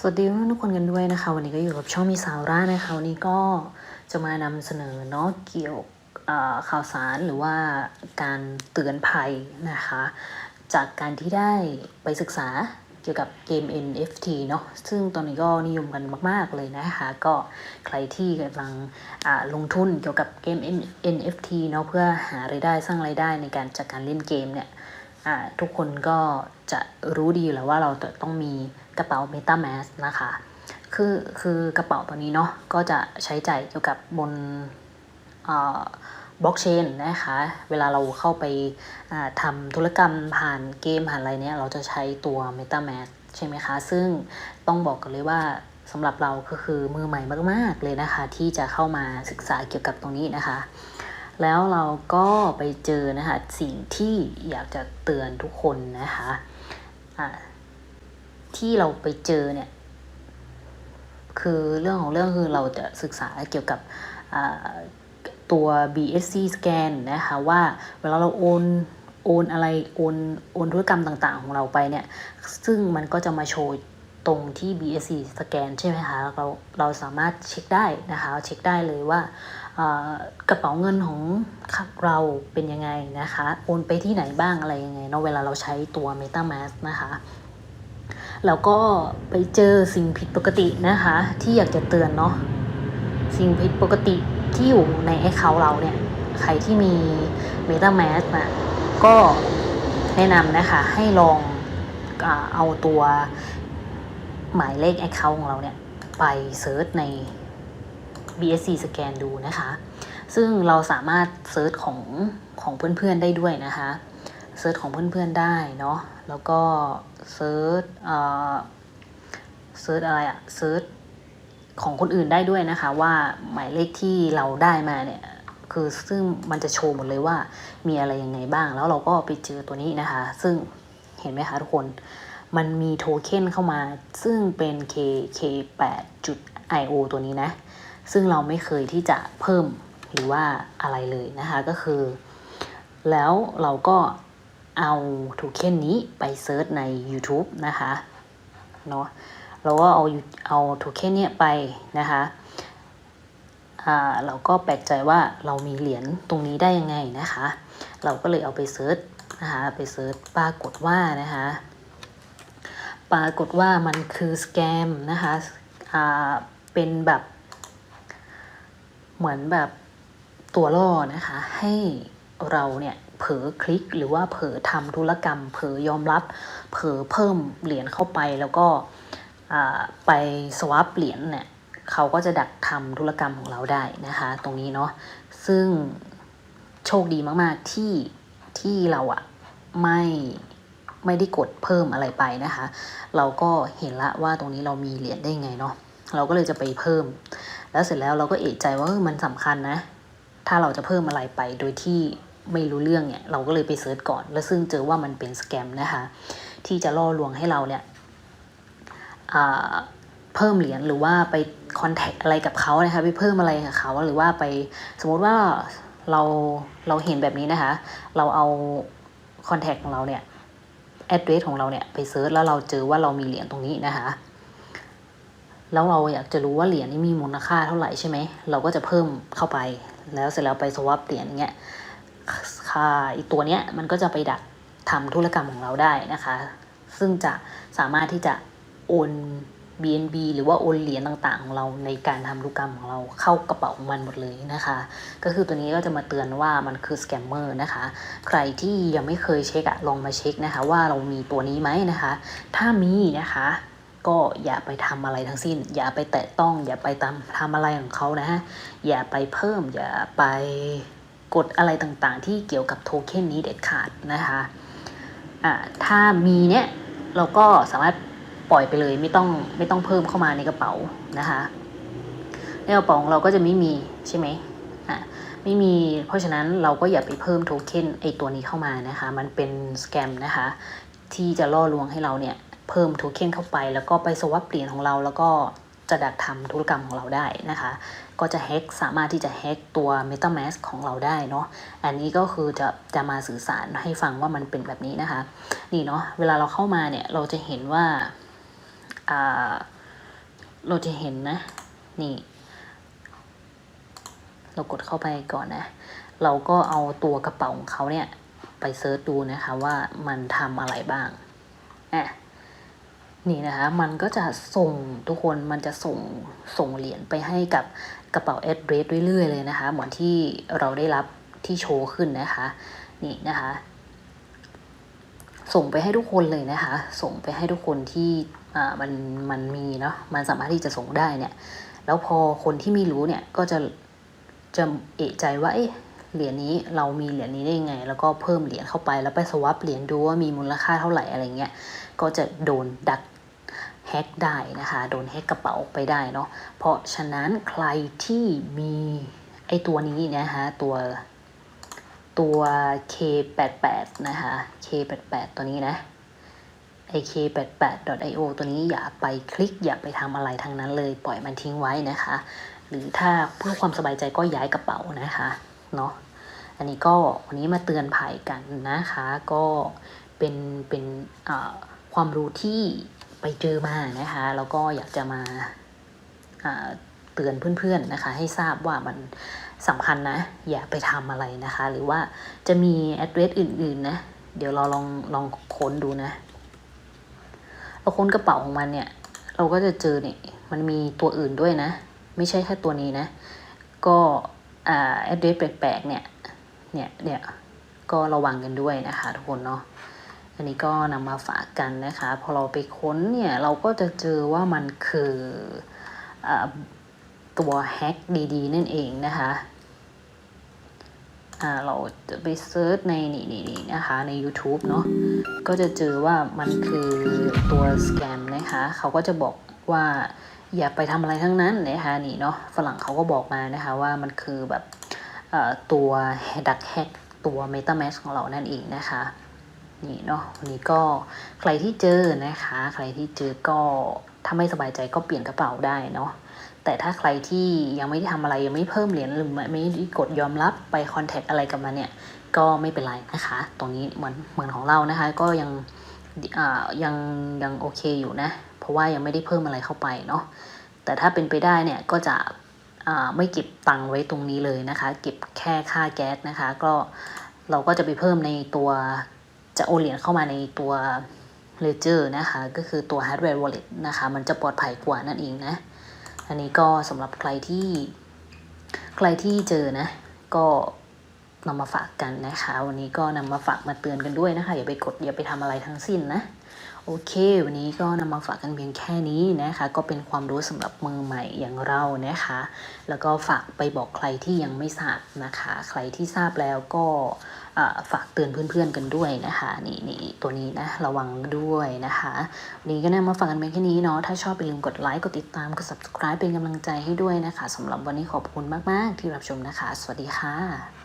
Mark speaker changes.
Speaker 1: สวัสดีทุกคนกันด้วยนะคะ วันนี้ก็อยู่กับช่องมีสาระนะคะวันนี้ก็จะมานำเสนอเนาะเกี่ยวข่าวสารหรือว่าการเตือนภัยนะคะ จากการที่ได้ไปศึกษาเกี่ยวกับเกม NFT เนาะซึ่งตอนนี้ก็นิยมกันมาก ๆ เลยนะคะ ก็ใครที่กำลังลงทุนเกี่ยวกับเกม NFT เนาะเพื่อหารายได้สร้างรายได้ในการจากการเล่นเกมเนี่ย ทุกคนก็จะรู้ดีอยู่แล้วว่าเราจะต้องมีกระเป๋า MetaMask นะคะ คือคือกระเป๋าตัวนี้เนาะก็จะใช้จ่ายเกี่ยวกับบนบล็อกเชนนะคะ เวลาเราเข้าไปอ่าทำธุรกรรมผ่านเกมผ่านอะไรเนี้ยเราจะใช้ตัว MetaMask ใช่ไหมคะ ซึ่งต้องบอกกันเลยว่าสำหรับเราก็คือมือใหม่มาก ๆ เลยนะคะ ที่จะเข้ามาศึกษาเกี่ยวกับตรงนี้นะคะ แล้วเราก็ไปเจอนะคะสิ่งที่อยากจะเตือนทุกคนนะคะะที่เราไปเจอเนี่ยคือเรื่องของเรื่องคือเราจะศึกษาเกี่ยวกับตัว BSC scan นะคะว่าเวลาเราโอนโอนอะไรโอนโอนธุรกรรมต่างๆ ของเราไปเนี่ย ซึ่งมันก็จะมาโชว์ตรงที่ BSC สแกนใช่ไหมคะเราเราสามารถเช็คได้นะคะเช็คได้เลยว่า กระเป๋าเงินของเราเป็นยังไงนะคะ โอนไปที่ไหนบ้างอะไรยังไงเนาะเวลาเราใช้ตัว MetaMask นะคะแล้วก็ไปเจอสิ่งผิดปกตินะคะ ที่อยากจะเตือนเนาะสิ่งผิดปกติที่อยู่ในแอคเคาท์เราเนี่ย ใครที่มี MetaMask นะก็แนะนำนะคะ ให้ลองเอาตัวหมายเลข Account ของเราเนี่ย ไปเซิร์ชใน BSC สแกนดูนะคะ ซึ่งเราสามารถเซิร์ชของของเพื่อนๆได้ด้วยนะคะเซิร์ชของเพื่อนๆได้เนาะแล้วก็เซิร์ชเอ่อเซิร์ชอะไรอะเซิร์ชของคนอื่นได้ด้วยนะคะ ว่าหมายเลขที่เราได้มาเนี่ยคือซึ่งมันจะโชว์หมดเลยว่ามีอะไรยังไงบ้าง แล้วเราก็ไปเจอตัวนี้นะคะ ซึ่งเห็นไหมคะทุกคนมันมีโทเค็นเข้ามา ซึ่งเป็น K K8.io ตัวนี้นะ ซึ่งเราไม่เคยที่จะเพิ่มหรือว่าอะไรเลยนะคะก็คือ แล้วเราก็เอาโทเค็นนี้ไปเซิร์ชใน YouTube นะคะเนาะเราก็เอาเอาโทเค็นนี้ไปนะคะเราก็แปลกใจว่าเรามีเหรียญตรงนี้ได้ยังไงนะคะ เราก็เลยเอาไปเซิร์ชนะคะไปเซิร์ชปรากฏว่านะคะปรากฏว่ามันคือสแกมนะคะเป็นแบบ เหมือนแบบตัวล่อนะคะ ให้เราเนี่ยเผลอคลิกหรือว่าเผลอทำธุรกรรม เผลอยอมรับ เผลอเพิ่มเหรียญเข้าไปแล้วก็ไปสวอปเหรียญเนี่ยเขาก็จะดักทำธุรกรรมของเราได้นะคะ ตรงนี้เนาะซึ่งโชคดีมาก ๆ ที่ที่เราอะไม่ไม่ได้กดเพิ่มอะไรไปนะคะ เราก็เห็นละว่าตรงนี้เรามีเหรียญได้ไงเนาะ เราก็เลยจะไปเพิ่ม แล้วเสร็จแล้วเราก็เอะใจว่ามันสำคัญนะ ถ้าเราจะเพิ่มอะไรไปโดยที่ไม่รู้เรื่องเนี่ย เราก็เลยไปเซิร์ชก่อน แล้วซึ่งเจอว่ามันเป็นสแกมนะคะ ที่จะล่อลวงให้เราเนี่ยเพิ่มเหรียญหรือว่าไปคอนแทคอะไรกับเขานะคะไปเพิ่มอะไรกับเขาหรือว่าไปสมมติว่าเราเราเห็นแบบนี้นะคะ เราเอาคอนแทคของเราเนี่ยแอดเดรสของเราเนี่ยไปเซิร์ชแล้วเราเจอว่าเรามีเหรียญตรงนี้นะคะ แล้วเราอยากจะรู้ว่าเหรียญนี้มีมูลค่าเท่าไหร่ใช่ไหม เราก็จะเพิ่มเข้าไป แล้วเสร็จแล้วไปสวอปเหรียญเงี้ย ค่าอีกตัวเนี้ยมันก็จะไปดักทำธุรกรรมของเราได้นะคะ ซึ่งจะสามารถที่จะโอน BNB หรือว่าโอนเหรียญต่างๆ ของเราในการทำธุรกรรมของเราเข้ากระเป๋าของมันหมดเลยนะคะ ก็คือตัวนี้ก็จะมาเตือนว่ามันคือสแกมเมอร์นะคะ ใครที่ยังไม่เคยเช็คอะลองมาเช็คนะคะ ว่าเรามีตัวนี้ไหมนะคะ ถ้ามีนะคะ ก็อย่าไปทำอะไรทั้งสิ้น อย่าไปแตะต้อง อย่าไปทำทำอะไรของเขานะฮะ อย่าไปเพิ่ม อย่าไปกดอะไรต่างๆ ที่เกี่ยวกับโทเค็นนี้เด็ดขาดนะคะอ่าถ้ามีเนี้ยเราก็สามารถปล่อยไปเลยไม่ต้องไม่ต้องเพิ่มเข้ามาในกระเป๋านะคะในกระเป๋าของเราก็จะไม่มีใช่ไหมอ่าไม่มีเพราะฉะนั้นเราก็อย่าไปเพิ่มโทเค็นไอตัวนี้เข้ามานะคะ มันเป็นสแกมนะคะที่จะล่อลวงให้เราเนี่ย เพิ่มโทเค็นเข้าไป แล้วก็ไปสวอปเปลี่ยนของเราแล้วก็จะดักทำธุรกรรมของเราได้นะคะ ก็จะแฮกสามารถที่จะแฮกตัว MetaMask ของเราได้เนาะ อันนี้ก็คือจะจะมาสื่อสารให้ฟังว่ามันเป็นแบบนี้นะคะ นี่เนาะ เวลาเราเข้ามาเนี่ยเราจะเห็นว่า อ่า เราจะเห็นนะ นี่ เรากดเข้าไปก่อนนะ เราก็เอาตัวกระเป๋าของเขาเนี่ย ไปเซิร์ชดูนะคะว่ามันทำอะไรบ้างอะ นี่นะคะมันก็จะส่งทุกคนมันจะส่งส่งเหรียญไปให้กับกระเป๋าแอดเรสเรื่อยๆเลยนะคะ เหมือนที่เราได้รับที่โชว์ขึ้นนะคะ นี่นะคะ ส่งไปให้ทุกคนเลยนะคะ ส่งไปให้ทุกคนที่อ่ามันมันมีเนาะมันสามารถที่จะส่งได้เนี่ย แล้วพอคนที่ไม่รู้เนี่ยก็จะจะเอะใจว่าเอ๊ะเหรียญนี้เรามีเหรียญนี้ได้ยังไง แล้วก็เพิ่มเหรียญเข้าไปแล้วไปสวับเหรียญดูว่ามีมูลค่าเท่าไหร่อะไรเงี้ย ก็จะโดนดักแฮกได้นะคะ โดนแฮกกระเป๋าไปได้เนาะ เพราะฉะนั้นใครที่มีไอตัวนี้นะคะตัวตัว K88 นะคะ K88 ตัวนี้นะ ik88.io ตัวนี้อย่าไปคลิกอย่าไปทำอะไรทั้งนั้นเลย ปล่อยมันทิ้งไว้นะคะ หรือถ้าเพื่อความสบายใจก็ย้ายกระเป๋านะคะเนาะอันนี้ก็วันนี้มาเตือนภัยกันนะคะ ก็เป็นเป็นอ่า ความรู้ที่ไปเจอมานะคะแล้วก็อยากจะมาเตือนเพื่อนๆนะคะ ให้ทราบว่ามันสำคัญนะ อย่าไปทำอะไรนะคะ หรือว่าจะมี address อื่นๆนะ เดี๋ยวเราลองลองค้นดูนะ เราค้นกระเป๋าของมันเนี่ย เราก็จะเจอเนี่ยมันมีตัวอื่นด้วยนะ ไม่ใช่แค่ตัวนี้นะ ก็แอ่า address แปลกๆเนี่ยเนี่ยเนี่ยก็ระวังกันด้วยนะคะทุกคนเนาะ อันนี้ก็นำมาฝากกันนะคะ พอเราไปค้นเนี่ยเราก็จะเจอว่ามันคืออตัวแฮ็กดีๆ นั่นเองนะคะเราจะไปเซิร์ชในนี่นี่นนะคะใน YouTube เนาะก็จะเจอว่ามันคือตัวสแกมนะคะเขาก็จะบอกว่าอย่าไปทำอะไรทั้งนั้นนะคะนี่เนาะฝรั่งเขาก็บอกมานะคะว่ามันคือแบบตัวดักแฮกตัว MetaMask ของเรานั่นเองนะคะ นี่เนาะวันนี้ก็ใครที่เจอนะคะ ใครที่เจอก็ถ้าไม่สบายใจก็เปลี่ยนกระเป๋าได้เนาะแต่ถ้าใครที่ยังไม่ได้ทำอะไรยังไม่เพิ่มเหรียญหรือไม่ได้กดยอมรับไปคอนแทคอะไรกับมันเนี่ยก็ไม่เป็นไรนะคะ ตรงนี้เหมือนเหมือนของเรานะคะ ก็ยังยังยังโอเคอยู่นะ เพราะว่ายังไม่ได้เพิ่มอะไรเข้าไปเนาะแต่ถ้าเป็นไปได้เนี่ยก็จะไม่เก็บตังค์ไว้ตรงนี้เลยนะคะ เก็บแค่ค่าแก๊สนะคะ ก็เราก็จะไปเพิ่มในตัว จะโอนเหรียญเข้ามาในตัว Ledger นะคะ ก็คือตัว Hardware Wallet นะคะ มันจะปลอดภัยกว่านั่นเองนะ อันนี้ก็สำหรับใครที่ ใครที่เจอนะ ก็นำมาฝากกันนะคะ วันนี้ก็นำมาฝากมาเตือนกันด้วยนะคะ อย่าไปกดอย่าไปทำอะไรทั้งสิ้นนะ โอเค วันนี้ก็นำมาฝากกันเพียงแค่นี้นะคะ ก็เป็นความรู้สำหรับมือใหม่อย่างเรานะคะ แล้วก็ฝากไปบอกใครที่ยังไม่ทราบนะคะ ใครที่ทราบแล้วก็ฝากเตือนเพื่อนๆกันด้วยนะคะ นี่นี่ตัวนี้นะระวังด้วยนะคะวันนี้ก็นำมาฝากกันเพียงแค่นี้เนาะถ้าชอบอย่าลืมกดไลค์กดติดตามกด subscribe เป็นกำลังใจให้ด้วยนะคะสำหรับวันนี้ขอบคุณมากๆที่รับชมนะคะ สวัสดีค่ะ